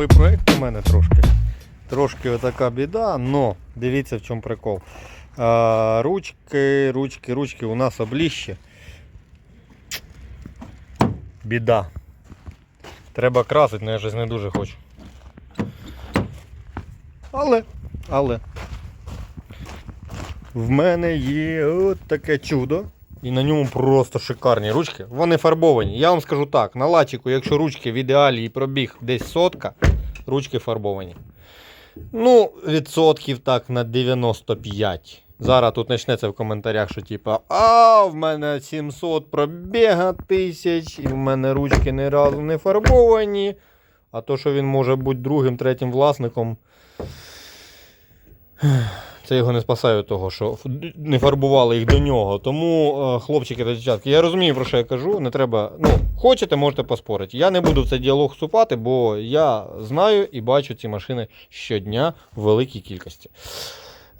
новий проєкт у мене трошки. Трошки отака біда, но дивіться в чому прикол. А, ручки, ручки, ручки у нас обліщі. Біда. Треба красити, але я щось не дуже хочу. Але, але. В мене є от таке чудо. І на ньому просто шикарні ручки. Вони фарбовані. Я вам скажу так: на лачику, якщо ручки в ідеалі і пробіг десь сотка, ручки фарбовані. Ну, відсотків так на 95. Зараз тут почнеться в коментарях, що типа, а в мене 700 пробіга тисяч, і в мене ручки ні разу не фарбовані. А то, що він може бути другим, третім власником, це його не спасає того, що не фарбували їх до нього. Тому, е, хлопчики та дівчатки, я розумію, про що я кажу. Не треба. Ну, хочете, можете поспорити. Я не буду в цей діалог вступати, бо я знаю і бачу ці машини щодня в великій кількості.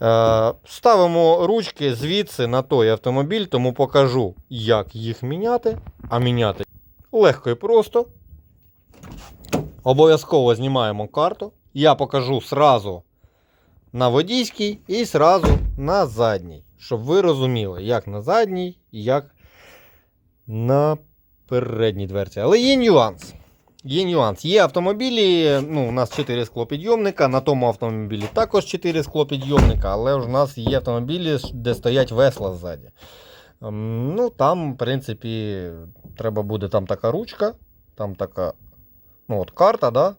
Е, ставимо ручки звідси на той автомобіль, тому покажу, як їх міняти. А міняти легко і просто. Обов'язково знімаємо карту. Я покажу сразу на водійській і сразу на задній. Щоб ви розуміли, як на задній, як на передній дверці. Але є нюанс. Є нюанс. Є автомобілі, ну, у нас 4 склопідйомника, на тому автомобілі також 4 склопідйомника, але ж у нас є автомобілі, де стоять весла ззаді. Ем, Ну, там, в принципі, треба буде там така ручка, там така, ну, от карта, да?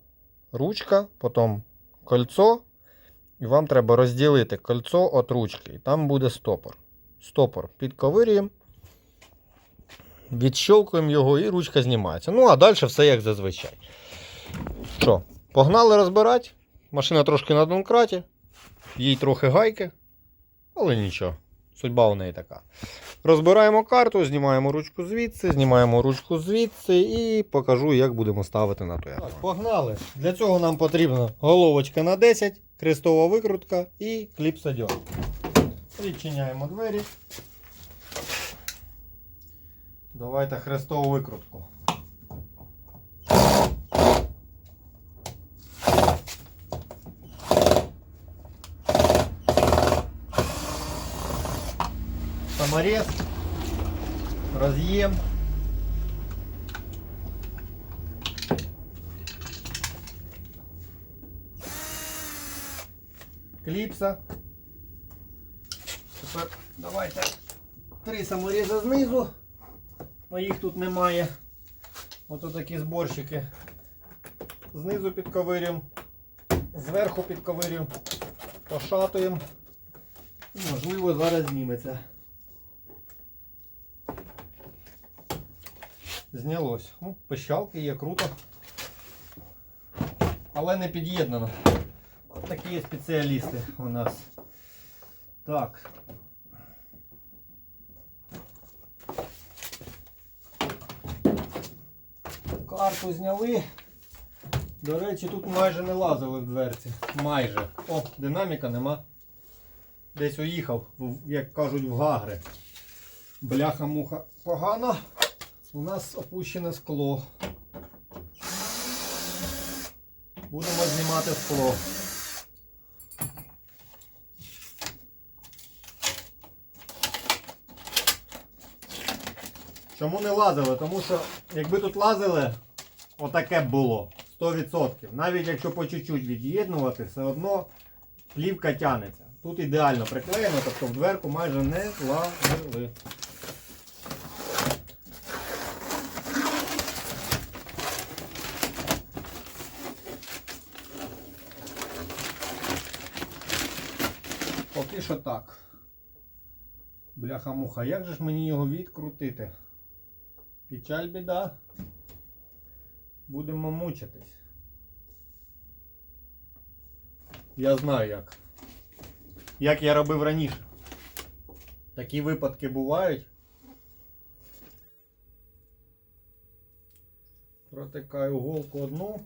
ручка, потім кольцо, і вам треба розділити кольцо від ручки. І там буде стопор. Стопор підковирюємо, відщолкуємо його і ручка знімається. Ну, а далі все як зазвичай. Що, погнали розбирати. Машина трошки на донкраті, їй трохи гайки, але нічого. Судьба у неї така. Розбираємо карту, знімаємо ручку звідси, знімаємо ручку звідси і покажу, як будемо ставити на той. Так, погнали. Для цього нам потрібна головочка на 10, крестова викрутка і кліп-стадіон. Відчиняємо двері. Давайте хрестову викрутку. Саморез, разъем. Кліпса. Тепер давайте три саморези знизу. бо їх тут немає. Ото такі зборщики. Знизу підковирюємо, зверху підковирюємо, пошатуємо. Можливо, зараз зніметься. Знялось. Ну, пищалки є, круто. Але не під'єднано. От такі спеціалісти у нас. Так. Карту зняли. До речі, тут майже не лазили в дверці. Майже. О, динаміка нема. Десь уїхав, як кажуть, в гагри. Бляха-муха погана. У нас опущене скло. Будемо знімати скло. Чому не лазили? Тому що якби тут лазили, отаке б було. 100%. Навіть якщо по чуть-чуть від'єднувати, все одно плівка тянеться. Тут ідеально приклеєно, тобто в дверку майже не лазили. Поки що так. Бляха-муха, як же ж мені його відкрутити? Печаль біда. Будемо мучитись. Я знаю як. Як я робив раніше. Такі випадки бувають. Протикаю голку одну.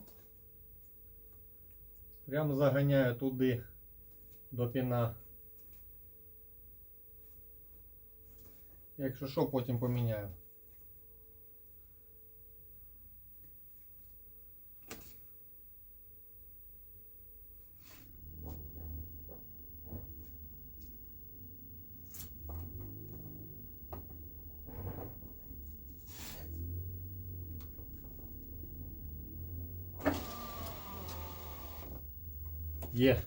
Прямо заганяю туди до піна. Якщо що, потім поміняю. Є.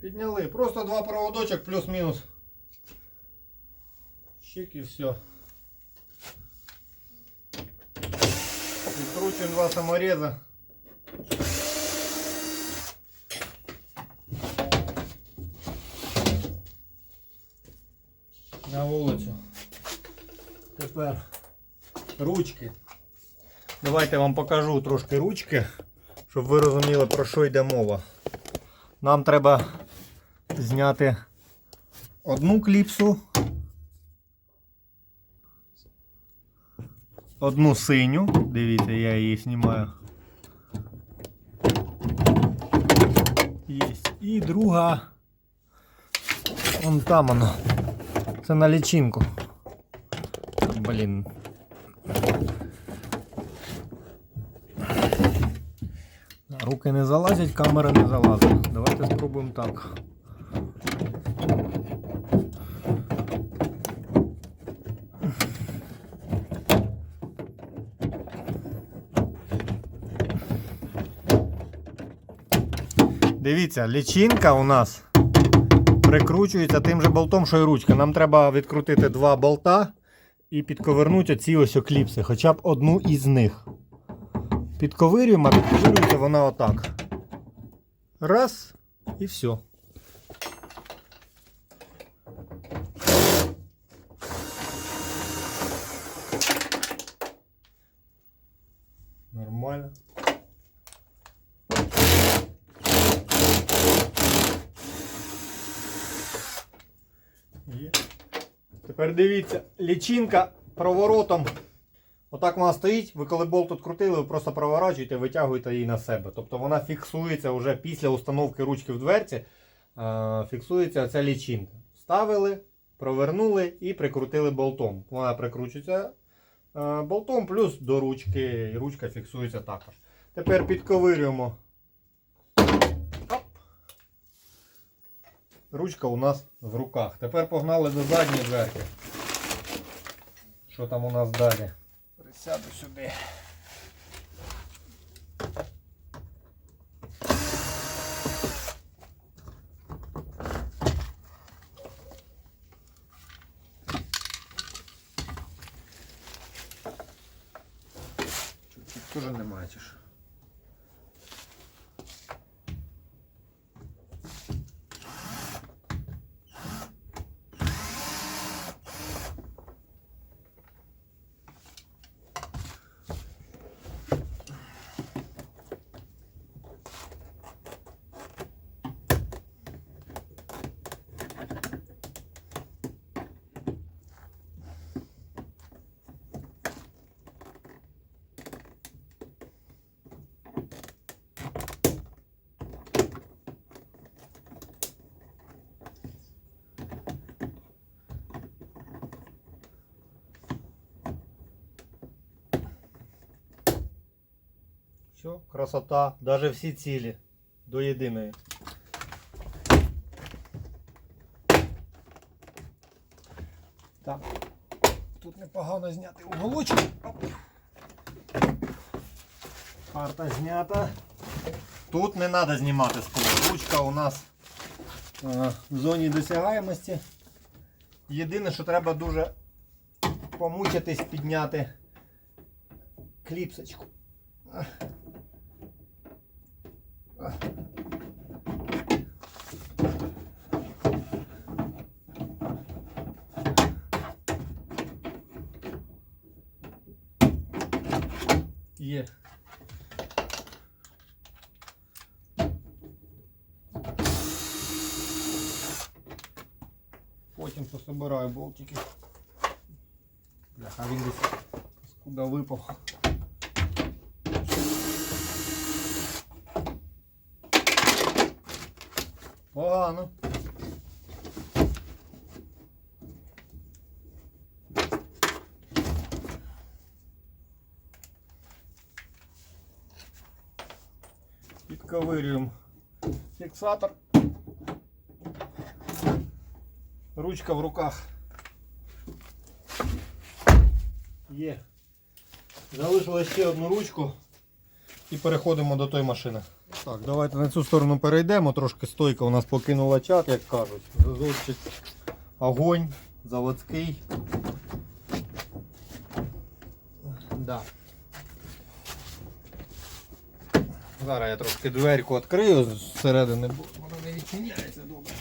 Підняли. Просто два проводочок плюс-мінус. Щик і все. Відкручуємо два самореза. На вулицю. Тепер ручки. Давайте я вам покажу трошки ручки, Щоб ви розуміли, про що йде мова. Нам треба зняти одну кліпсу, одну синю. Дивіться, я її знімаю. І друга. Вон там вона. Це на лічинку. Блін. Руки не залазять, камера не залазить. Давайте спробуємо так. Дивіться, лічинка у нас прикручується тим же болтом, що і ручка. Нам треба відкрутити два болта і підковернути оці ось окліпси, хоча б одну із них. Підковирюємо, а підковирюється вона отак. Раз і все. Нормально. Тепер дивіться, лічинка проворотом. Отак вона стоїть, ви коли болт відкрутили, ви просто проворачуєте, витягуєте її на себе. Тобто вона фіксується вже після установки ручки в дверці, е, фіксується ця лічинка. Вставили, провернули і прикрутили болтом. Вона прикручується е, болтом, плюс до ручки, і ручка фіксується також. Тепер підковирюємо. Ручка у нас в руках. Тепер погнали до задньої дверки. Що там у нас далі? Присяду сюди. Чуть-чуть теж немає чи що? Все, красота, даже всі цілі до єдиної. Так, тут непогано зняти уголочок. Карта знята. Тут не треба знімати пола. Ручка у нас е, в зоні досягаємості. Єдине, що треба дуже помучитись підняти кліпсочку. Є. Потім пособираю болтики. Бляха, він десь куди випав. Погано. Підковирюємо фіксатор. Ручка в руках. Є. Залишилось ще одну ручку і переходимо до тої машини. Так, давайте на цю сторону перейдемо. Трошки стойка у нас покинула чат, як кажуть. Зазорчик огонь, заводський. Да. Зараз я трошки дверку відкрию зсередини, бо вона не відчиняється добре.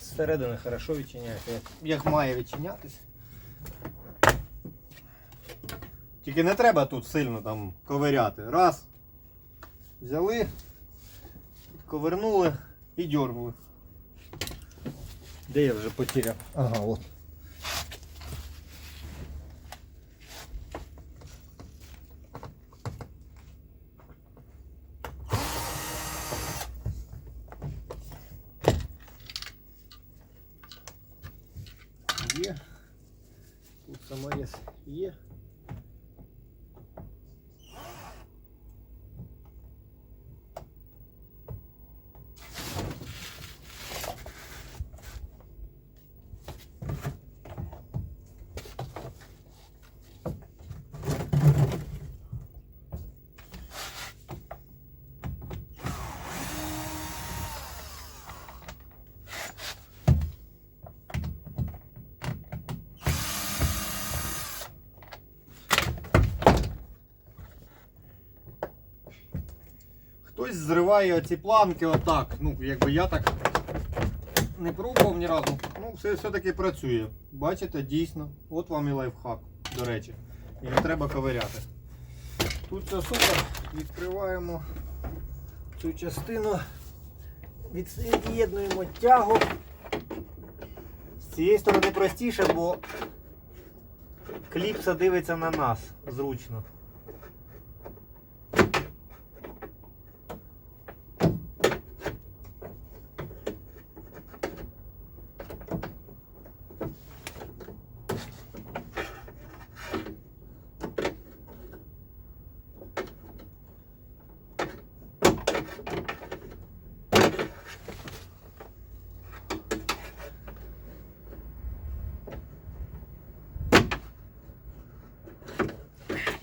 Зсередини хорошо відчиняється, як, має відчинятись. Тільки не треба тут сильно там ковиряти. Раз. Взяли, ковирнули і дергнули. Де я вже потеряв? Ага, от. Є. Тут саморез є. Хтось зриває оці планки отак. Ну, якби я так не пробував ні разу. Ну, все все-таки працює. Бачите, дійсно. От вам і лайфхак, до речі. І не треба ковиряти. Тут все супер. Відкриваємо цю частину. Від'єднуємо тягу. З цієї сторони простіше, бо кліпса дивиться на нас зручно.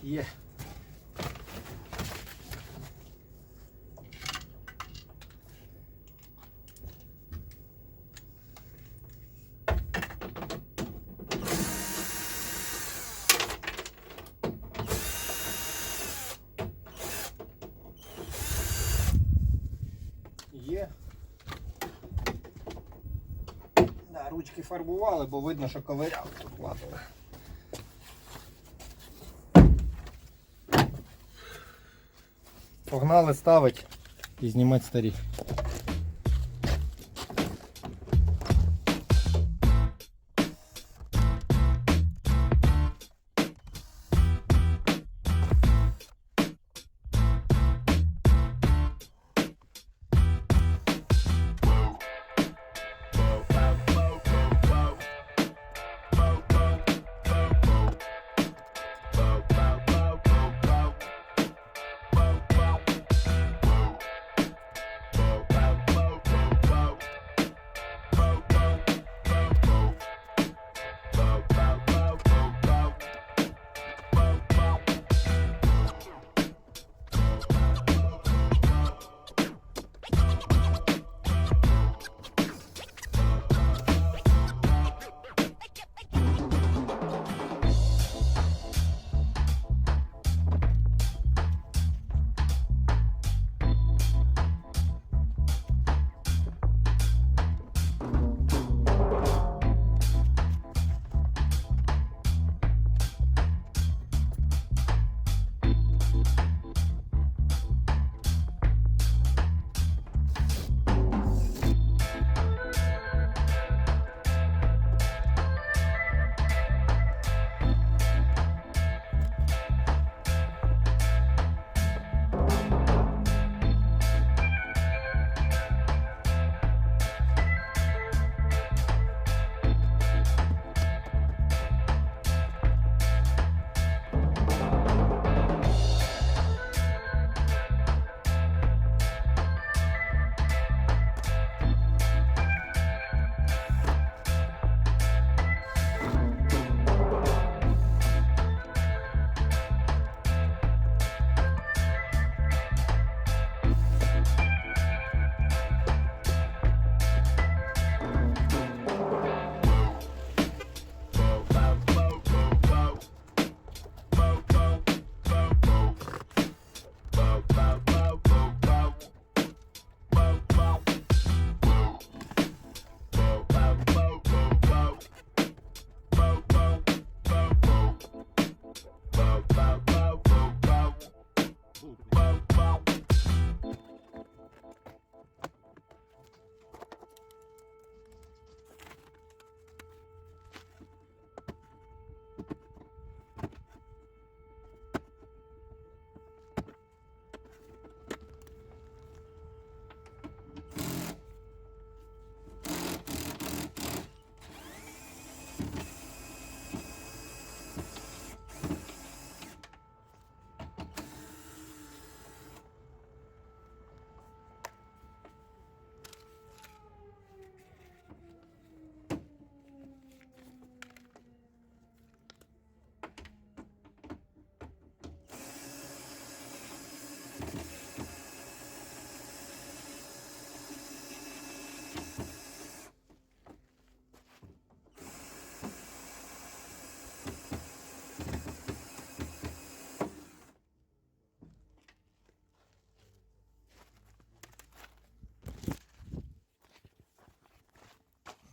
Є. Є. Да, ручки фарбували, бо видно, що ковиряли тут ладно. Погнали ставить і знімати старі.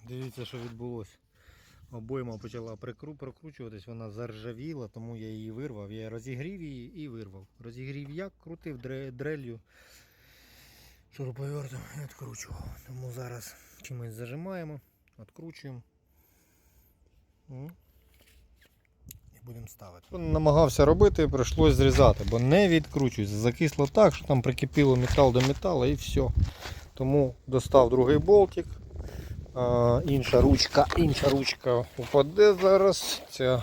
Дивіться, що відбулося. Обойма почала прикру, прокручуватись, вона заржавіла, тому я її вирвав. Я розігрів її і вирвав. Розігрів як, крутив дрелью шуруповертом і відкручував. Тому зараз чимось зажимаємо, відкручуємо. І будемо ставити. Намагався робити, прийшлось зрізати, бо не відкручується. Закисло так, що там прикипіло метал до металу і все. Тому достав другий болтик. А, інша ручка, інша ручка упаде зараз. Ця,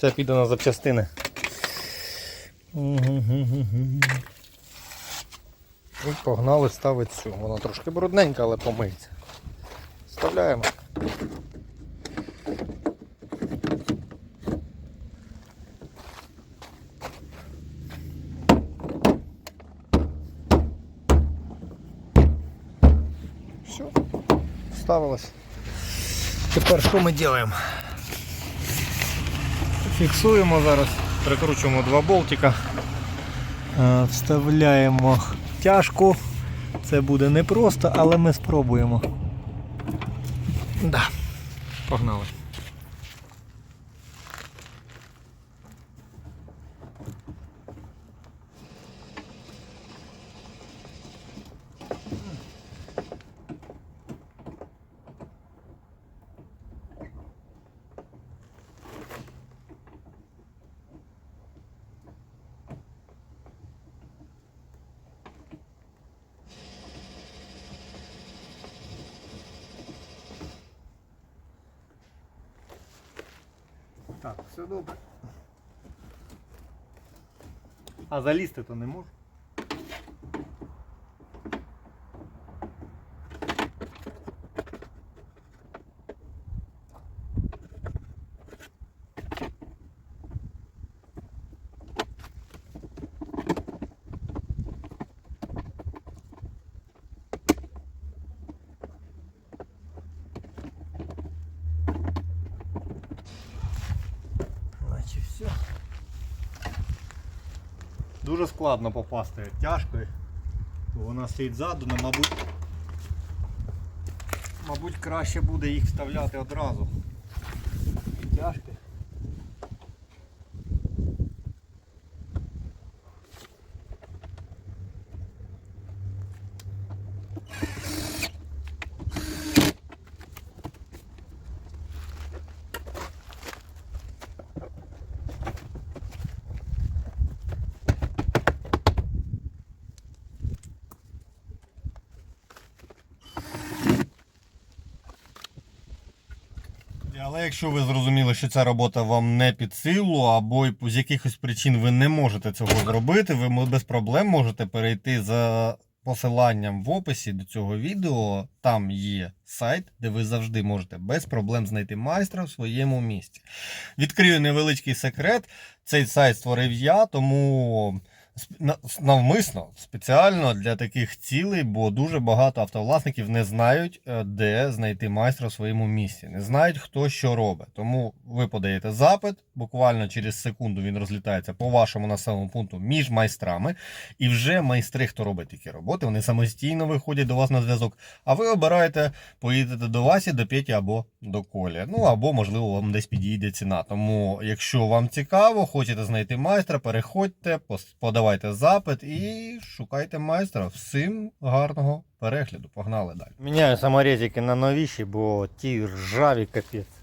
ця піде на запчастини. І погнали ставити цю. Вона трошки брудненька, але помиється. Вставляємо. Все, вставилось. Тепер що ми робимо? Фіксуємо зараз, прикручуємо два болтика, Е, вставляємо тяжку. Це буде непросто, але ми спробуємо. Да. Погнали. Добре. А залізти то не можу. Значить все. Дуже складно попасти тяжкою. Вона стоїть ззаду, але мабуть, мабуть краще буде їх вставляти одразу. Тяжкі. Але якщо ви зрозуміли, що ця робота вам не під силу, або з якихось причин ви не можете цього зробити, ви без проблем можете перейти за посиланням в описі до цього відео. Там є сайт, де ви завжди можете без проблем знайти майстра в своєму місті. Відкрию невеличкий секрет. Цей сайт створив я, тому навмисно спеціально для таких цілей, бо дуже багато автовласників не знають, е, де знайти майстра в своєму місці, не знають, хто що робить. Тому ви подаєте запит, буквально через секунду він розлітається по вашому населеному пункту між майстрами, і вже майстри, хто робить такі роботи, вони самостійно виходять до вас на зв'язок. А ви обираєте, поїдете до Васі, до Петі або до Колі. Ну або, можливо, вам десь підійде ціна. Тому, якщо вам цікаво, хочете знайти майстра, переходьте, пос- подавайте запит і шукайте майстра. Всім гарного перегляду. Погнали далі. Міняю саморезики на новіші, бо ті ржаві капець.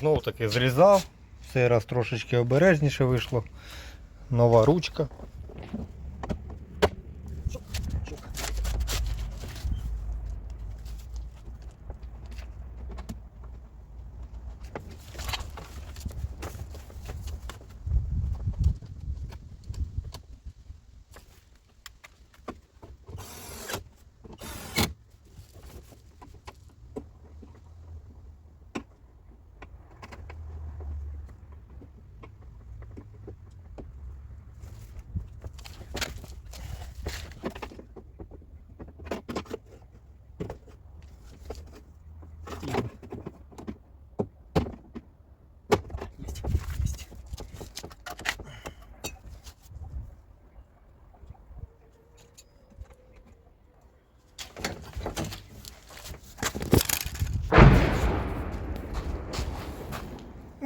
Знову таки зрізав. Цей раз трошечки обережніше вийшло. Нова ручка.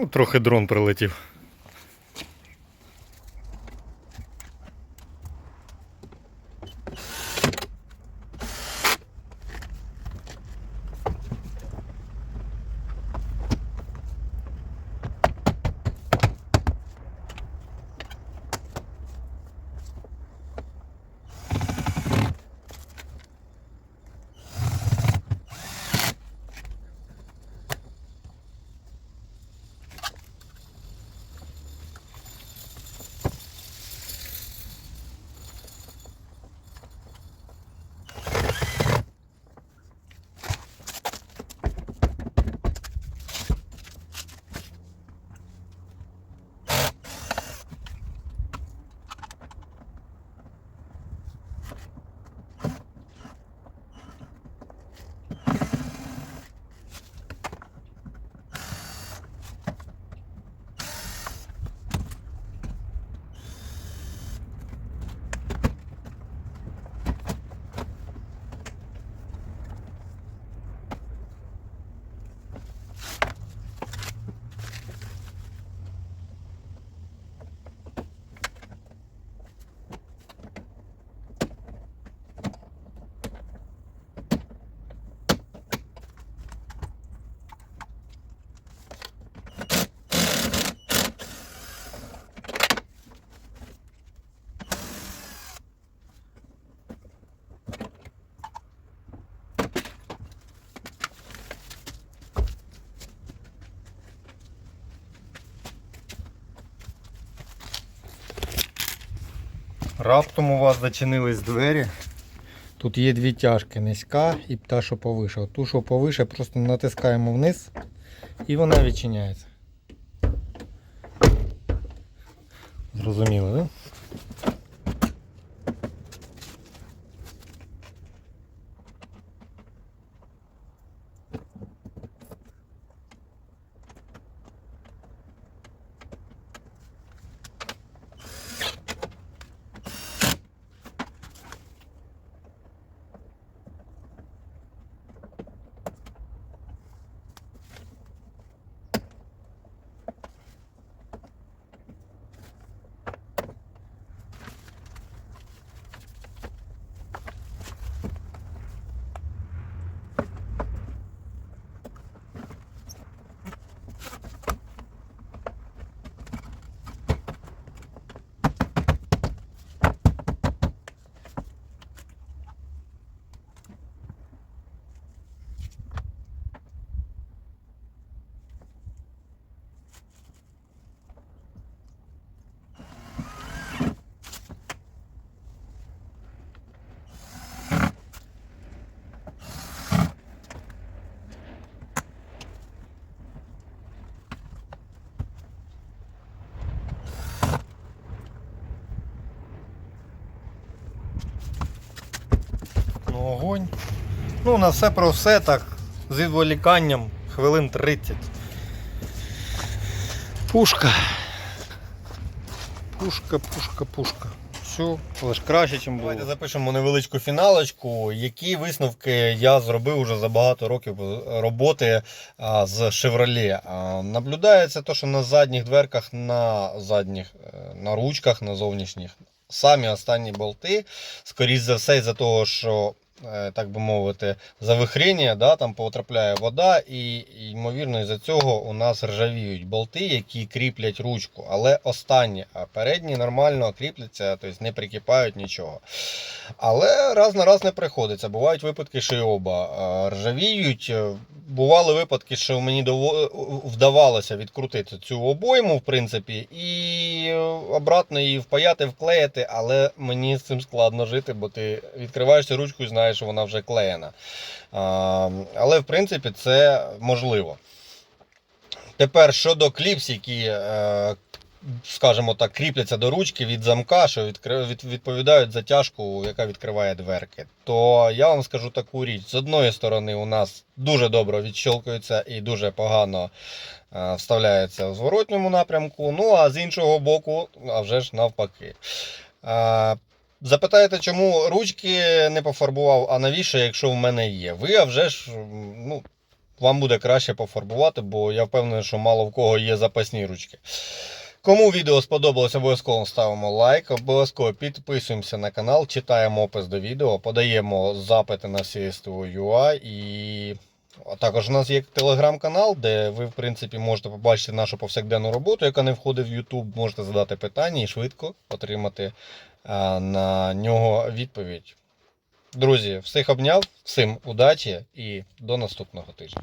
Ну, трохи дрон прилетів. Раптом у вас зачинились двері. Тут є дві тяжки, низька і та, що повише. Ту, що повише, просто натискаємо вниз і вона відчиняється. Зрозуміло, так? Ну, огонь. Ну, на все про все так. З відволіканням хвилин 30. Пушка. Пушка, пушка, пушка. Все, але ж краще, ніж було. Давайте запишемо невеличку фіналочку. Які висновки я зробив уже за багато років роботи з Chevrolet. Наблюдається те, що на задніх дверках, на задніх, е, на ручках, на зовнішніх, самі останні болти, скоріш за все, із-за того, що так би мовити, завихрення, да, там потрапляє вода, і ймовірно, із-за цього у нас ржавіють болти, які кріплять ручку. Але останні, а передні нормально кріпляться, тобто не прикипають нічого. Але раз на раз не приходиться. Бувають випадки, що й оба е, ржавіють. Е, Бували випадки, що мені вдавалося відкрутити цю обойму, в принципі, і е, обратно її впаяти, вклеїти, але мені з цим складно жити, бо ти відкриваєш цю ручку і знаєш, що вона вже клеєна. Але в принципі це можливо. Тепер щодо кліпс, які, е, скажімо так, кріпляться до ручки від замка, що відповідають за тяжку, яка відкриває дверки, то я вам скажу таку річ: з одної сторони, у нас дуже добре відщелкується і дуже погано е, вставляється в зворотньому напрямку. Ну а з іншого боку, а вже ж навпаки. Запитаєте, чому ручки не пофарбував, а навіщо, якщо в мене є? Ви, а вже ж, ну, вам буде краще пофарбувати, бо я впевнений, що мало в кого є запасні ручки. Кому відео сподобалось, обов'язково ставимо лайк, обов'язково підписуємося на канал, читаємо опис до відео, подаємо запити на CSTO.ua і а також у нас є телеграм-канал, де ви, в принципі, можете побачити нашу повсякденну роботу, яка не входить в YouTube. Можете задати питання і швидко отримати на нього відповідь. Друзі, всіх обняв, всім удачі і до наступного тижня.